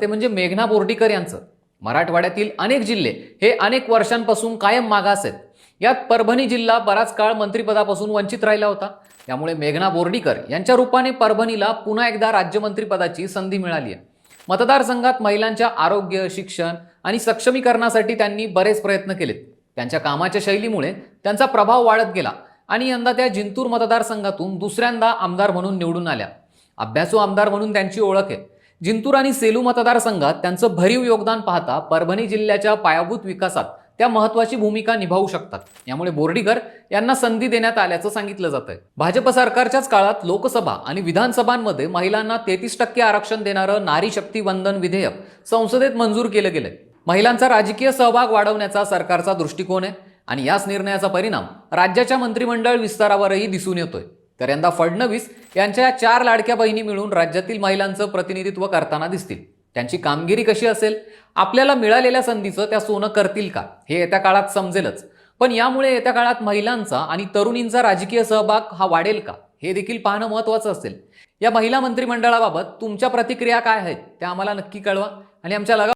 ते म्हणजे मेघना बोर्डीकर यांचं. मराठवाड्यातील अनेक जिल्हे हे अनेक वर्षांपासून कायम मागास आहेत. यात परभणी जिल्हा बराच काळ मंत्रिपदापासून वंचित राहिला होता. त्यामुळे मेघना बोर्डीकर यांच्या रूपाने परभणीला पुन्हा एकदा राज्यमंत्रीपदाची संधी मिळाली आहे. मतदारसंघात महिलांच्या आरोग्य शिक्षण आणि सक्षमीकरणासाठी त्यांनी बरेच प्रयत्न केलेत. त्यांच्या कामाच्या शैलीमुळे त्यांचा प्रभाव वाढत गेला आणि यंदा त्या जिंतूर मतदारसंघातून दुसऱ्यांदा आमदार म्हणून निवडून आल्या. अभ्यासू आमदार म्हणून त्यांची ओळख आहे. जिंतूर आणि सेलू मतदारसंघात त्यांचं भरीव योगदान पाहता परभणी जिल्ह्याच्या पायाभूत विकासात त्या महत्वाची भूमिका निभावू शकतात. यामुळे बोर्डीकर यांना संधी देण्यात आल्याचं सांगितलं जात आहे भाजप सरकारच्याच काळात लोकसभा आणि विधानसभांमध्ये महिलांना तेहतीस टक्के आरक्षण देणारं नारी शक्ती वंदन विधेयक संसदेत मंजूर केलं गेलंय. महिलांचा राजकीय सहभाग वाढवण्याचा सरकारचा दृष्टिकोन आहे आणि याच निर्णयाचा परिणाम राज्याच्या मंत्रिमंडळ विस्तारावरही दिसून येतोय. तर यंदा फडणवीस यांच्या चार लाडक्या बहिणी मिळून राज्यातील महिलांचं प्रतिनिधित्व करताना दिसतील. त्यांची कामगिरी कशी असेल? आपल्याला मिळालेल्या संधीचं त्या सोनं करतील का? हे येत्या काळात समजेलच. पण यामुळे येत्या काळात महिलांचा आणि तरुणींचा राजकीय सहभाग हा वाढेल का? हे देखील पाहणं महत्त्वाचं असेल. या महिला मंत्रिमंडळाबाबत तुमच्या प्रतिक्रिया काय आहेत? त्या आम्हाला नक्की कळवा आणि आमच्या लगा